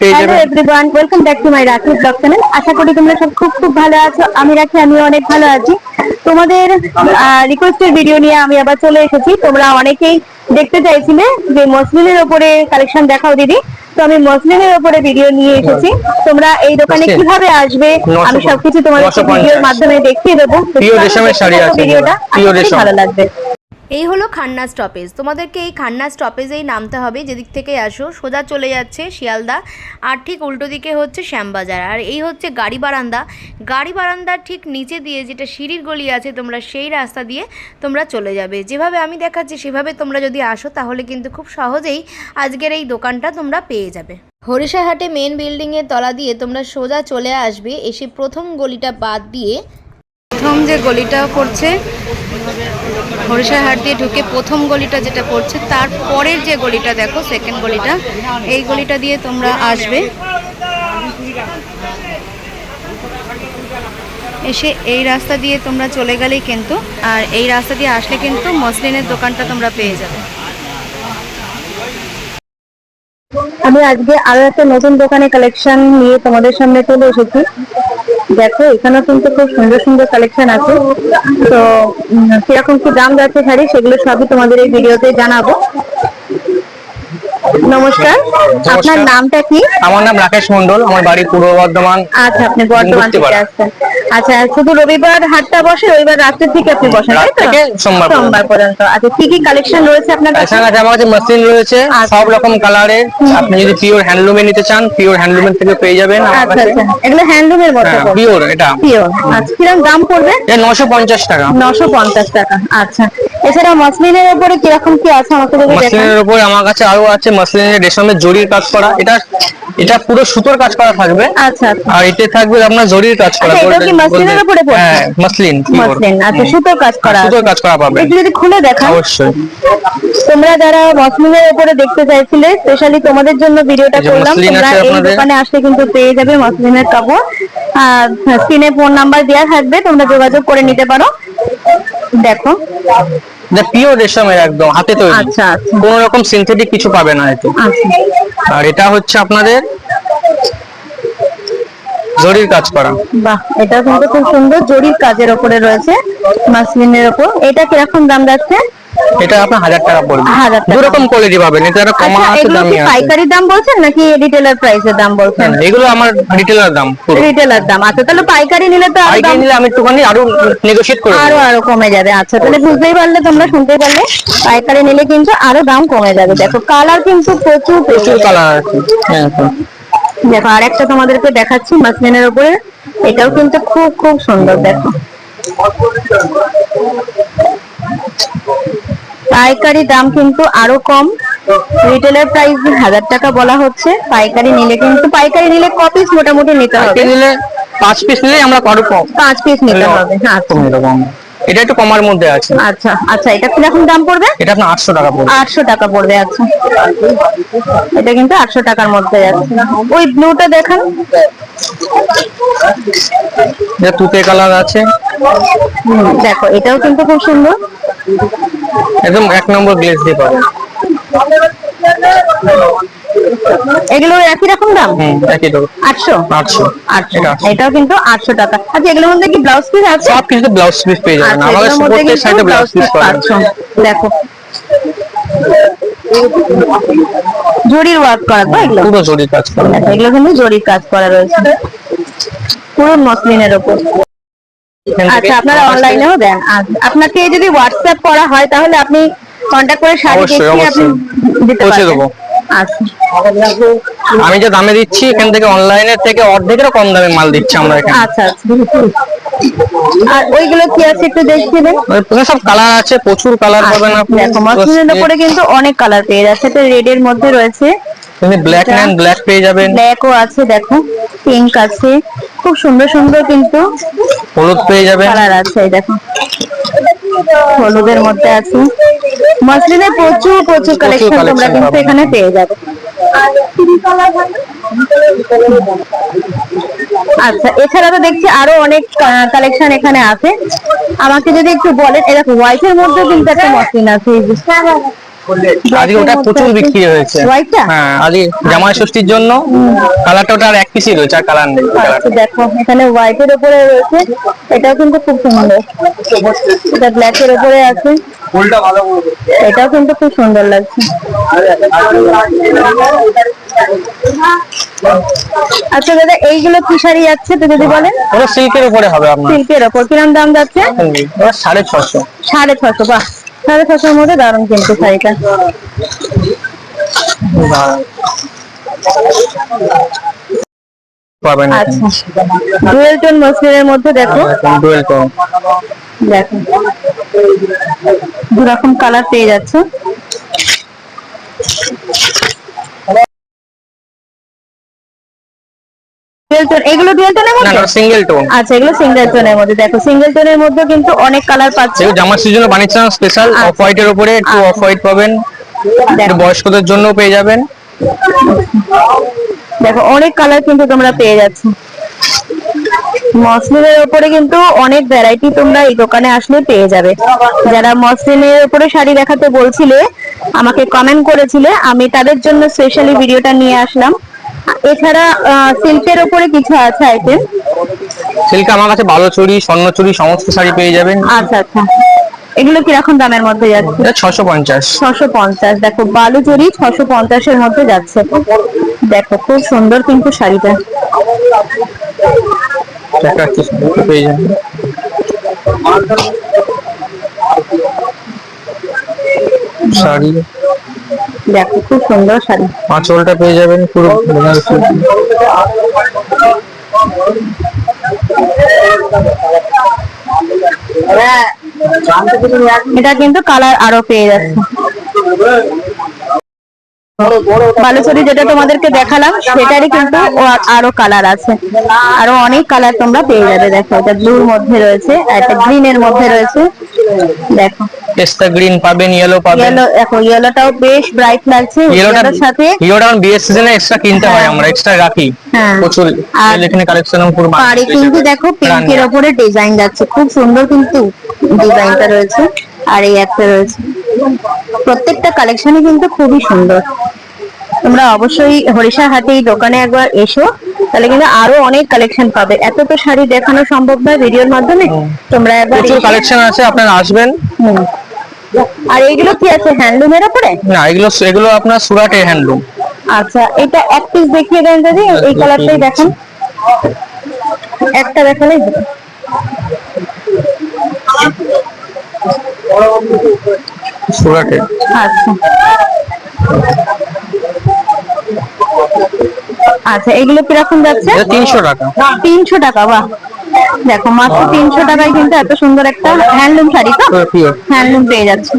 Hello everyone welcome back to my Rakhi blog channel আশা করি তোমরা সব খুব খুব ভালো আছো। আমি রাখি আমি অনেক ভালো আছি। তোমাদের রিকোয়েস্টের ভিডিও নিয়ে আমি আবার চলে এসেছি। তোমরা অনেকেই দেখতে চাইছিলে যে মসলিনের ওপরে কালেকশন দেখাও দিদি। তো আমি মসলিনের ওপরে ভিডিও নিয়ে এসেছি। তোমরা এই দোকানে কীভাবে আসবে আমি সবকিছু তোমাদের ভিডিওর মাধ্যমে দেখিয়ে দেবো। ভিডিওটা। ভালো লাগবে। এই হলো খান্না স্টপেজ তোমাদেরকে এই খান্না স্টপেজেই নামতে হবে, যেদিক থেকে আসো, সোজা চলে যাচ্ছে শিয়ালদা, আর ঠিক উল্টো দিকে হচ্ছে শ্যামবাজার। আর এই হচ্ছে গাড়ি বারান্দা। গাড়ি বারান্দার ঠিক নিচে দিয়ে যেটা সিঁড়ির গলি আছে, তোমরা সেই রাস্তা দিয়ে তোমরা চলে যাবে। যেভাবে আমি দেখাচ্ছি, সেভাবে তোমরা যদি আসো, তাহলে কিন্তু খুব সহজেই আজকের এই দোকানটা তোমরা পেয়ে যাবে। হরিষাহাটে মেন বিল্ডিংয়ের তলা দিয়ে তোমরা সোজা চলে আসবে, এসে প্রথম গলিটা বাদ দিয়ে প্রথম যে গলিটা পড়ছে হরিষাহাট দিয়ে ঢুকে প্রথম গলিটা যেটা পড়ছে, তার পরের যে গলিটা দেখো সেকেন্ড গলিটা, এই গলিটা দিয়ে তোমরা আসবে। এসে এই রাস্তা দিয়ে তোমরা চলে গেলেই কিন্তু, আর এই রাস্তা দিয়ে আসলে কিন্তু মসলিনের দোকানটা তোমরা পেয়ে যাবে। আমি আজকে আরও একটা নতুন দোকানে কালেকশন নিয়ে তোমাদের সামনে চলে এসেছি। দেখো, এখানেও কিন্তু খুব সুন্দর সুন্দর কালেকশন আছে। তো কীরকম কি দাম যাচ্ছে শাড়ি, সেগুলো সবই তোমাদের এই ভিডিওতে জানাব। নমস্কার। আপনার নামটা কি? আমার নাম রাকেশ মন্ডল আমার বাড়ি পূর্ব বর্ধমান। আচ্ছা আপনি বর্ধমান থেকে আসছেন। আচ্ছা শুধু রবিবার হাটটা বসে রবিবার রাত্রের থেকে আপনি বসেন তাই তো? সোমবার পর্যন্ত। সোমবার পর্যন্ত। আচ্ছা কি কি কালেকশন রয়েছে আপনার কাছে? আছে আমার কাছে মেশিন রয়েছে আচ্ছা। সব রকম কালারের আপনি যদি পিওর হ্যান্ডলুমে নিতে চান পিওর হ্যান্ডলুমের থেকে পেয়ে যাবেন আমার আচ্ছা কাছে। আচ্ছা। এগুলো হ্যান্ডলুমের হ্যাঁ পিওর এটা। পিওর আচ্ছা কীরকম দাম পড়বে? এটা নশো পঞ্চাশ টাকা। নশো পঞ্চাশ টাকা। আচ্ছা। এছাড়া মসলিনের উপরে কীরকম কি আছে? আমাকে যদি দেখান। মাসলিনের উপর আমার কাছে আরও আছে মাসলিনের রেশমের জরির কাজ করা এটা এটা পুরো সুতোর কাজ করা থাকবে। আচ্ছা আচ্ছা। আর এতে থাকবে আপনার জরির কাজ করা আচ্ছা, কি golden- উপরে পড়ছে? হ্যাঁ মাসলিন মসলিন আচ্ছা সুতোর কাজ করা। সুতোর কাজ করা পাবে যদি খুলে দেখান। অবশ্যই। তোমরা যারা মসলিনের উপরে দেখতে চাইছিলে স্পেশালি তোমাদের জন্য ভিডিওটা করলাম তোমরা এই দোকানে আসলে কিন্তু পেয়ে যাবে মসলিনের কাপড়। আর স্ক্রিনে ফোন নাম্বার দেওয়া থাকবে তোমরা যোগাযোগ করে নিতে পারো। দেখো। পিওর রেশমের একদম হাতে তৈরি। আচ্ছা আচ্ছা। কোন রকম সিনথেটিক কিছু পাবে না এতে। আচ্ছা। আর এটা হচ্ছে আপনাদের জরির কাজ করা। বাহ এটা কিন্তু খুব সুন্দর। জরির কাজের উপরে রয়েছে মাসলিনের উপর এটা কীরকম দাম যাচ্ছে? এটা আপনার হাজার টাকা পড়বে। দু রকম কোয়ালিটি পাবেন এটা একটা কমা আছে দামি আছে। পাইকারি দাম বলছেন নাকি রিটেলার প্রাইসের দাম বলছেন? এগুলো আমার রিটেলার দাম রিটেলার দাম। আচ্ছা তাহলে পাইকারি নিলে তো আরও দাম নিলে আমি একটুখানি আরও নেগোশিয়েট করে আরও আরও কমে যাবে। আচ্ছা তাহলে বুঝতেই পারলে তোমরা শুনতে পারলে পাইকারি নিলে কিন্তু আরও দাম কমে যাবে। দেখো কালার কিন্তু প্রচুর প্রচুর কালার আছে। হ্যাঁ। দেখো আরেকটা তোমাদেরকে দেখাচ্ছি মাসলিনের উপরে। এটাও কিন্তু খুব খুব সুন্দর দেখো। পাইকারি দাম কিন্তু আরও কম। রিটেলের প্রাইস হাজার টাকা বলা হচ্ছে। পাইকারি নিলে কিন্তু পাইকারি নিলে ক পিস মোটামুটি নিতে হবে? নিলে পাঁচ পিস নিলে আমরা কারও কম। পাঁচ পিস নিতে হবে। হ্যাঁ আচ্ছা। এটা একটু কমার মধ্যে আছে। আচ্ছা আচ্ছা। এটা কীরকম দাম পড়বে? এটা আপনার আটশো টাকা পড়বে। আটশো টাকা পড়বে আচ্ছা। এটা কিন্তু আটশো টাকার মধ্যে যাচ্ছে ওই ব্লুটা দেখান। এটা তুতে কালার আছে। দেখো এটাও কিন্তু খুব সুন্দর। একদম এক নম্বর গ্লেজ দিয়ে পাবে এগুলো একই রকম দাম? একই দেবো আটশো? আটশো। আটশো। এটাও কিন্তু আটশো টাকা। আচ্ছা এগুলোর মধ্যে কি ব্লাউজ পিস আছে? সব কিছুতে ব্লাউজ পিস পেয়ে যাবেন। আচ্ছা আমাদের প্রত্যেক সাইডে ব্লাউজ পিস পাবেন। দেখো। জরির ওয়ার্ক করা তো এগুলো পুরো জরি কাজ করা। দেখো, এগুলো কিন্তু জরির কাজ করা রয়েছে। পুরো মসলিনের ওপর। আচ্ছা আপনারা অনলাইনেও দেন। আচ্ছা, আপনাকে যদি হোয়াটসঅ্যাপ করা হয় তাহলে আপনি কন্ট্যাক্ট করে শাড়ি দেখিয়ে আপনি দিতে পারবেন। আচ্ছা। আমি যে দামে দিচ্ছি এখান থেকে অনলাইনের থেকে অর্ধেকেরও কম দামে মাল দিচ্ছি আমরা এখানে। আচ্ছা আচ্ছা। আর ওইগুলো কি আছে একটু দেখিয়ে ওখানে সব কালার আছে প্রচুর কালার পাবেন আপনি। দেখো মসলিনের উপরে কিন্তু অনেক কালার পেয়ে যাচ্ছে। এটা রেড এর মধ্যে রয়েছে। তুমি ব্ল্যাক নেন ব্ল্যাক পেয়ে যাবেন। ব্ল্যাকও আছে দেখো পিঙ্ক আছে। খুব সুন্দর সুন্দর কিন্তু। হলুদ পেয়ে যাবেন। কালার আছে এই দেখো। হলুদের মধ্যে আছে। মসলিনের প্রচুর প্রচুর কালেকশন তোমরা কিন্তু এখানে পেয়ে যাবে। আচ্ছা এছাড়া তো দেখছি আরও অনেক কালেকশন এখানে আছে। আমাকে যদি একটু বলেন এরকম হোয়াইট এর মধ্যে কিন্তু একটা মসলিন আছে। আজকে ওটা প্রচুর বিক্রি হয়েছে হ্যাঁ আজকে জামাই ষষ্ঠীর জন্য কালারটা ওটা আর এক পিসই রয়েছে আর কালার নেই আচ্ছা দেখো এখানে হোয়াইটের উপরে রয়েছে এটাও কিন্তু খুব সুন্দর এটা ব্ল্যাকের উপরে আছে এটাও কিন্তু খুব সুন্দর লাগছে আচ্ছা দাদা এইগুলো কি শাড়ি যাচ্ছে তো যদি বলেন ওটা সিল্কের উপরে হবে আপনার সিল্কের ওপর কিরম দাম যাচ্ছে ওটা সাড়ে ছশো সাড়ে ছশো বাহ সাড়ে ছশোর মধ্যে দারুণ কিন্তু শাড়িটা। পাবেন আচ্ছা। ডুয়েল টোন মসলিনের মধ্যে দেখো। Dual tone. দেখো। দু রকম কালার পেয়ে যাচ্ছে ডুয়েল টোন এগুলো ডুয়েল টোনের না মধ্যে? না সিঙ্গেল টোন আচ্ছা এগুলো সিঙ্গেল টোনের মধ্যে। দেখো সিঙ্গেল টোনের মধ্যে কিন্তু অনেক কালার পাচ্ছে। যেগুলো জামার সিজনে বানিয়েছিলাম স্পেশাল আচ্ছা। উপরে একটু অফ হোয়াইট পাবেন। একটু বয়স্কদের জন্য পেয়ে যাবেন। দেখো অনেক কালার কিন্তু তোমরা পেয়ে যাচ্ছ। মসলিনের উপরে কিন্তু অনেক ভ্যারাইটি তোমরা এই দোকানে আসলে পেয়ে যাবে। যারা মসলিনের উপরে শাড়ি দেখাতে বলছিলে আমাকে কমেন্ট করেছিলে আমি তাদের জন্য স্পেশালি ভিডিওটা নিয়ে আসলাম। এছাড়া সিল্কের উপরে কিছু আছে আইটেম সিল্কে আমার কাছে ভালো চুড়ি স্বর্ণ চুড়ি সমস্ত শাড়ি পেয়ে যাবেন। আচ্ছা আচ্ছা। এগুলো কীরকম দামের মধ্যে যাচ্ছে? এটা ছশো পঞ্চাশ। ছশো পঞ্চাশ। দেখো বালুচুরি ছশো পঞ্চাশের মধ্যে যাচ্ছে। দেখো খুব সুন্দর কিন্তু শাড়িটা। দেখাচ্ছি পেয়ে যাবেন শাড়ি। দেখো খুব সুন্দর শাড়ি। আঁচলটা পেয়ে যাবেন পুরো এটা কিন্তু কালার আরও পেয়ে যাচ্ছে। বালুচরি যেটা তোমাদেরকে দেখালাম সেটারই কিন্তু আরও কালার আছে। আরও অনেক কালার তোমরা পেয়ে যাবে দেখো এটা ব্লুর মধ্যে রয়েছে আর একটা গ্রিন এর মধ্যে রয়েছে। দেখো। পেস্তা গ্রিন পাবেন ইয়েলো পাবেন। ইয়েলো দেখো ইয়েলোটাও বেশ ব্রাইট লাগছে ইয়েলোটা ইয়েলোর সাথে ইয়েলোটা এখন বিয়ের সিজনে এক্সট্রা কিনতে হয় আমরা এক্সট্রা রাখি। হ্যাঁ। প্রচুর আর এখানে কালেকশন পুরো পাড়ে কিন্তু দেখো পিঙ্কের ওপরে ডিজাইন যাচ্ছে খুব সুন্দর কিন্তু ডিজাইনটা রয়েছে আর এই একটা রয়েছে। প্রত্যেকটা কালেকশনই কিন্তু খুবই সুন্দর। তোমরা অবশ্যই হরিষা হাটে এই দোকানে একবার এসো তাহলে কিন্তু আরও অনেক কালেকশন পাবে। এত তো শাড়ি দেখানো সম্ভব নয় ভিডিওর মাধ্যমে তোমরা একবার প্রচুর কালেকশন আছে আপনারা আসবেন। হুম। আর এইগুলো কি আছে হ্যান্ডলুমের ওপরে? না এগুলো এগুলো আপনার সুরাটের হ্যান্ডলুম আচ্ছা এটা এক পিস দেখিয়ে দেন এই কালারটাই দেখান। একটা দেখালেই হবে। সুরাটের আচ্ছা। আচ্ছা এগুলো কীরকম যাচ্ছে? তিনশো টাকা। তিনশো টাকা বাহ। দেখো মাত্র তিনশো টাকায় কিন্তু এত সুন্দর একটা হ্যান্ডলুম শাড়ি তো? হ্যান্ডলুম পেয়ে যাচ্ছে।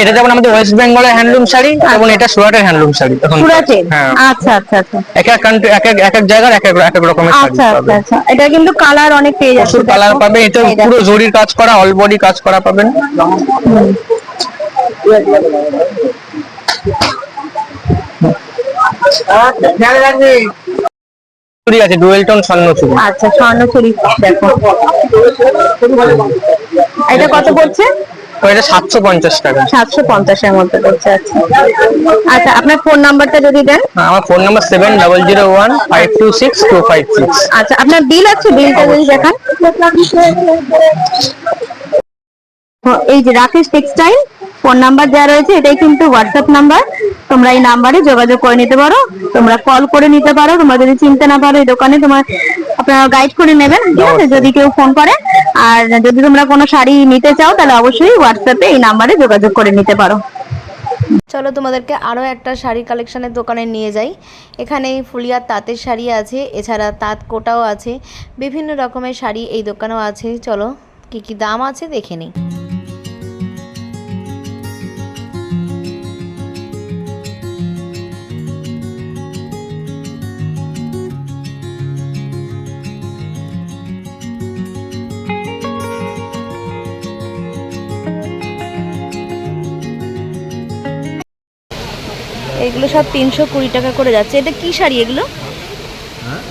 এটা যেমন আমাদের ওয়েস্ট বেঙ্গলের হ্যান্ডলুম শাড়ি এবং এটা সুরাটের হ্যান্ডলুম শাড়ি। এখন সুরাটে হ্যাঁ। আচ্ছা আচ্ছা আচ্ছা। এক এক কান্ট্রি এক এক এক এক জায়গার এক এক এক এক রকমের শাড়ি আচ্ছা আচ্ছা আচ্ছা। এটা কিন্তু কালার অনেক পেয়ে যাচ্ছে। কালার। পাবে। এটা পুরো জরির কাজ করা অল বডি কাজ করা পাবেন। চুড়ি আছে ডুয়েল টোন স্বর্ণ চুড়ি আচ্ছা স্বর্ণ চুরি দেখো। এটা কত পড়ছে? এটা সাতশো পঞ্চাশ টাকা। সাতশো পঞ্চাশের মধ্যে পড়ছে আচ্ছা। আচ্ছা আপনার ফোন নাম্বারটা যদি দেন। হ্যাঁ, আমার phone number seven double zero one five two six two five six. আচ্ছা আপনার বিল আছে? বিলটা যদি দেখান। এই যে রাকেশ টেক্সটাইল ফোন নাম্বার যা রয়েছে এটাই কিন্তু হোয়াটসঅ্যাপ নাম্বার। তোমরা এই নাম্বারে যোগাযোগ করে নিতে পারো। তোমরা কল করে নিতে পারো। তোমরা যদি চিনতে না পারো এই দোকানে তোমার আপনারা গাইড করে নেবেন ঠিক আছে? যদি কেউ ফোন করে। আর যদি তোমরা কোনো শাড়ি নিতে চাও তাহলে অবশ্যই হোয়াটসঅ্যাপে এই নাম্বারে যোগাযোগ করে নিতে পারো। চলো তোমাদেরকে আরও একটা শাড়ি কালেকশানের দোকানে নিয়ে যাই। এখানে ফুলিয়ার তাঁতের শাড়ি আছে এছাড়া তাঁত কোটাও আছে। বিভিন্ন রকমের শাড়ি এই দোকানেও আছে। চলো কি কি দাম আছে দেখে নিই। এগুলো সব তিনশো কুড়ি টাকা করে যাচ্ছে। এটা কি শাড়ি এগুলো?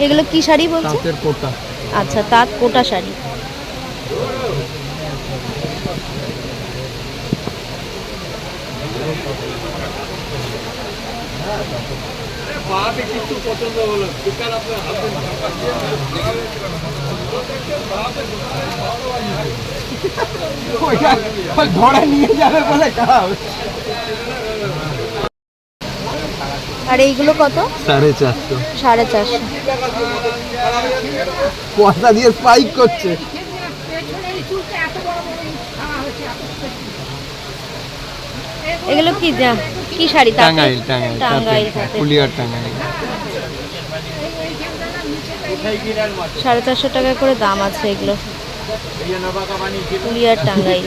এগুলো কি শাড়ি বলছে? আচ্ছা তাঁত কোটা শাড়ি। ধরে নিয়ে যাবে বলে আর এইগুলো কত? সাড়ে চারশো। সাড়ে চারশো। পয়সা দিয়ে স্পাইক করছে। এগুলো কি যা কি শাড়ি? টাঙ্গাইল টাঙ্গাইল টাঙ্গাইল। ফুলিয়ার টাঙ্গাইল। সাড়ে চারশো টাকা করে দাম আছে এগুলো। পুলিয়ার টাঙ্গাইল।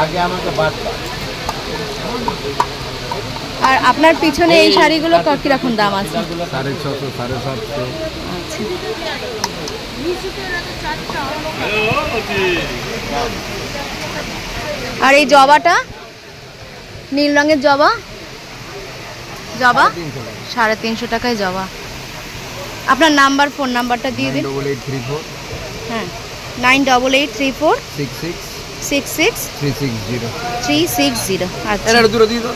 আগে আমাকে আর আপনার পিছনে এই শাড়িগুলো কীরকম দাম আছে? সাড়ে ছশো সাড়ে সাতশো। আচ্ছা। আর এই জবাটা? নীল রঙের জবা? জবা? সাড়ে তিনশো টাকায় জবা। আপনার নাম্বার ফোন নাম্বারটা দিয়ে দিন। হ্যাঁ। Nine double eight three four six six six six three six zero three six zero আচ্ছা। দূরে দিয়ে দাও।